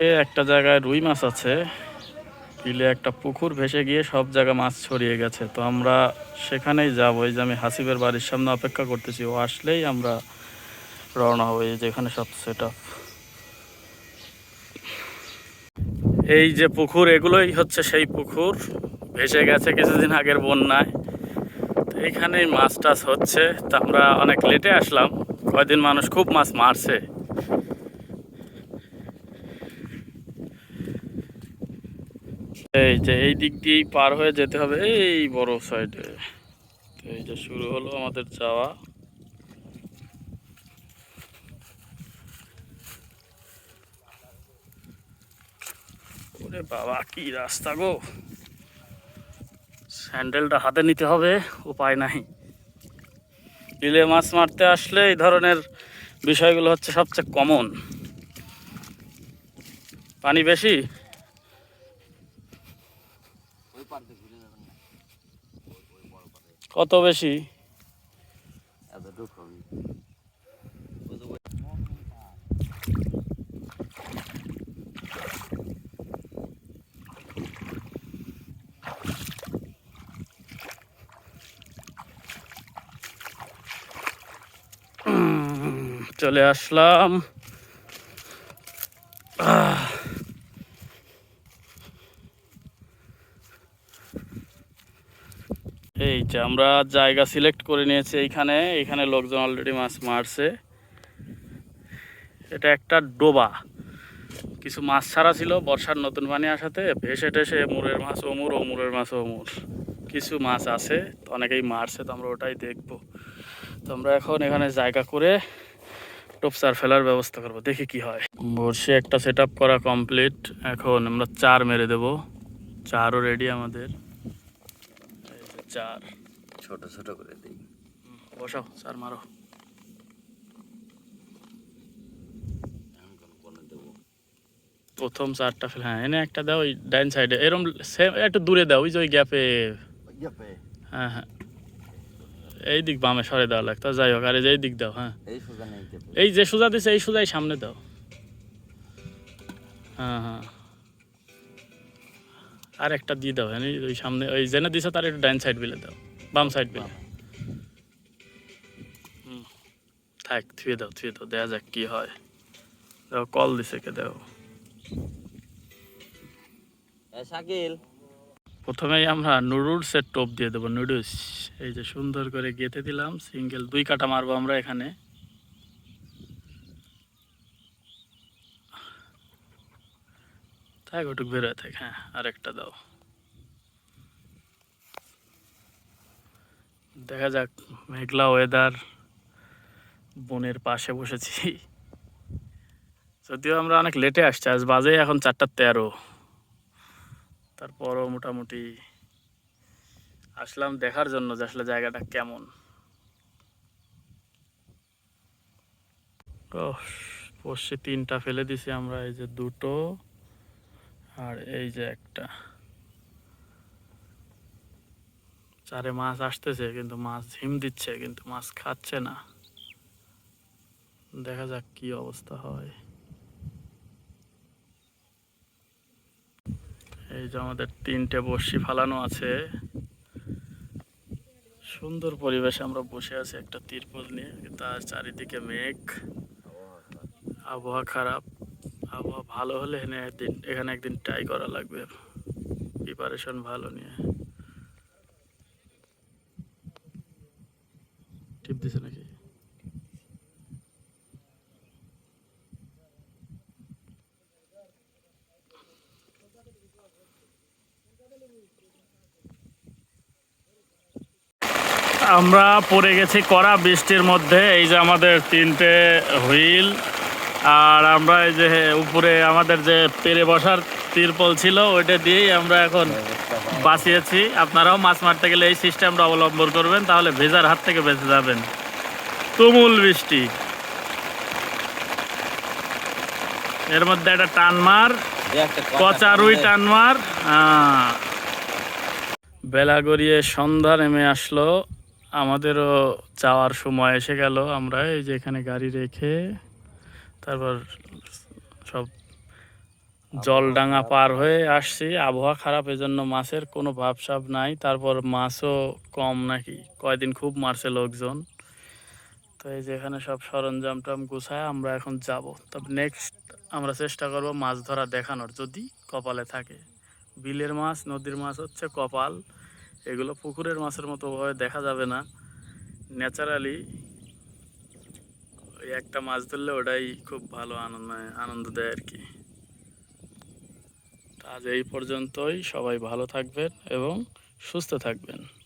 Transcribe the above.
এ একটা জায়গায় রুই মাছ আছে। বিলে একটা পুকুর ভেসে গিয়ে সব জায়গা মাছ ছড়িয়ে গেছে। তো আমরা সেখানেই যাব। এই যে আমি হাসিবের বাড়ির সামনে অপেক্ষা করতেছি। ও আসলেই আমরা রওনা হব এই যেখানে সব সেট এই যে পুকুর, এগুলোই হচ্ছে সেই পুকুর। ভেসে গেছে কিছুদিন আগের বন্যায়। তো এইখানেই মাছ টাছ হচ্ছে। তা আমরা অনেক লেটে আসলাম। কয়দিন মানুষ খুব মাছ মারছে। এই যে এই দিক দিয়েই পার হয়ে যেতে হবে এই বড় সাইডে তো এই যে শুরু হলো আমাদের যাওয়া। ওরে বাবা, কি রাস্তা গো। স্যান্ডেলটা হাতে নিতে হবে, উপায় নাই। বিলে মাছ মারতে আসলে এই ধরনের বিষয়গুলো হচ্ছে সবচেয়ে কমন পানি বেশি ওই পার দিয়ে ঘুরে যাবেন না কত বেশি? চলে আসলাম। এই যে আমরা জায়গা সিলেক্ট করে নিয়েছি এইখানে। এইখানে লোকজন অলরেডি মাছ মারছে। এটা একটা ডোবা। কিছু মাছ ছাড়া ছিল, বর্ষার নতুন পানি আসাতে ভেসে টেসে মুরের মাছ অমুর, অমুরের মাছ অমুর। কিছু মাছ আছে তো অনেকেই মারছে, তো আমরা ওটাই দেখব। তো আমরা এখন এখানে জায়গা করে টোপসার ফেলার ব্যবস্থা করব, দেখি কি হয়। বর্ষে একটা সেট করা কমপ্লিট এখন আমরা চার মেরে দেব। চারও রেডি আমাদের। চার। ছোট ছোট করে দিই। বসাও চার মারো। প্রথম চারটা ফেল হ্যাঁ এনে একটা দাও ওই ডাইন সাইডে এরম সেম একটু দূরে দাও ওই যে ওই গ্যাপে হ্যাঁ হ্যাঁ। এই দিক বামে সরে দেওয়া লাগতো যাই হোক আর এই যে এই দিক দাও হ্যাঁ। এই যে সোজা দিছে এই সোজাই সামনে দাও। হ্যাঁ হ্যাঁ। আর একটা দিয়ে দাও হ্যাঁ ওই সামনে ওই জেনে দিছে তার একটু ডাইন সাইড বিলে দাও বাম সাইড বিলে। থাক থুয়ে দাও থুয়ে দাও দেখা যাক কি হয়। দেখো কল দিছে কে এ শাকিল। প্রথমেই আমরা নুডলসের টোপ দিয়ে দেবো নুডলস। এই যে সুন্দর করে গেঁথে দিলাম সিঙ্গেল দুই কাটা মারবো আমরা এখানে। থাক ওটুক বেরোয় থাক হ্যাঁ আরেকটা দাও। দেখা যাক, মেঘলা ওয়েদার বনের পাশে বসেছি। যদিও আমরা অনেক লেটে আসছি, আজ বাজে এখন চারটার তেরো। তারপরও মোটামুটি আসলাম দেখার জন্য যে আসলে জায়গাটা কেমন। পড়শি তিনটা ফেলে দিছি আমরা, এই যে দুটো। আর এই যে একটা। চারে মাছ আসতেছে, কিন্তু মাছ ঝিম দিচ্ছে, কিন্তু মাছ খাচ্ছে না। দেখা যাক কি অবস্থা হয়। এই যে আমাদের তিনটে বর্ষি ফালানো আছে। সুন্দর পরিবেশে আমরা বসে আছি একটা তিরপল নিয়ে আজ চারিদিকে মেঘ। আবহাওয়া খারাপ। আবহাওয়া ভালো হলে এখানে একদিন এখানে একদিন ট্রাই করা লাগবে। প্রিপারেশন ভালো নিয়ে। টিপ দিছে নাকি? আমরা পড়ে গেছি কড়া বৃষ্টির মধ্যে, এই যে আমাদের তিনটে হুইল। আর আমরা এই যে উপরে আমাদের যে পেরে বসার তিরপল ছিল, ওইটা দিয়েই আমরা এখন বাঁচিয়েছি। আপনারাও মাছ মারতে গেলে এই সিস্টেমটা অবলম্বন করবেন, তাহলে ভেজার হাত থেকে বেঁচে যাবেন। তুমুল বৃষ্টি। এর মধ্যে একটা টান মার, পচা রুই টানমার। বেলা গড়িয়ে সন্ধ্যা নেমে আসলো, আমাদেরও যাওয়ার সময় এসে গেল, আমরা এই যে এখানে গাড়ি রেখে তারপর সব জলডাঙ্গা পার হয়ে আসছি। আবহাওয়া খারাপ এজন্য মাছের কোনো ভাবসাব নাই। তারপর মাছও কম নাকি? কয়দিন খুব মারছে লোকজন। তো এই যে এখানে সব সরঞ্জাম টাম গুছায় আমরা এখন যাব। তবে নেক্সট আমরা চেষ্টা করব মাছ ধরা দেখানোর যদি কপালে থাকে। বিলের মাছ নদীর মাছ হচ্ছে কপাল। এগুলো পুকুরের মাছের মতো ভাবে দেখা যাবে না। ন্যাচারালি ওই একটা মাছ ধরলে ওটাই খুব ভালো আনন্দ আনন্দ দেয় আর কি। আজ এই পর্যন্তই। সবাই ভালো থাকবেন এবং সুস্থ থাকবেন।